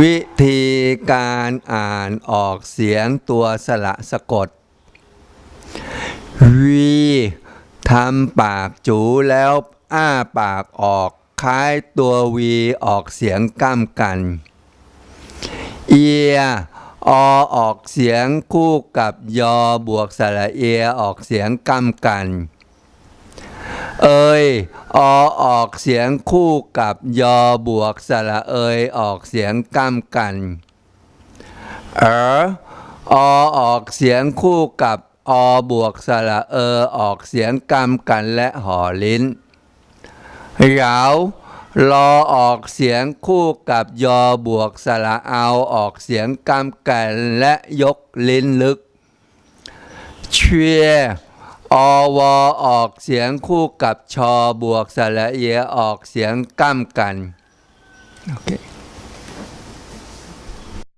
วิธีการอ่านออกเสียงตัวสระสะกด วีทำปากจูแล้วอ้าปากออกคล้ายตัววีออกเสียงก้ามกัน เอียอออกเสียงคู่กับยอบวกสระเอียออกเสียงก้ามกัน เอยอออกเสียงคู่กับยอบวกสระเอยออกเสียงก้ามกันเอออออกเสียงคู่กับอบวกสระเออออกเสียงก้ามกันและห่อลิ้นเหยาวรอออกเสียงคู่กับยอบวกสระเอาออกเสียงก้ามกันและยกลิ้นลึก เชีย อวออกเสียงคู่กับชอบวกสระเอียออกเสียงก้ามกัน โอเค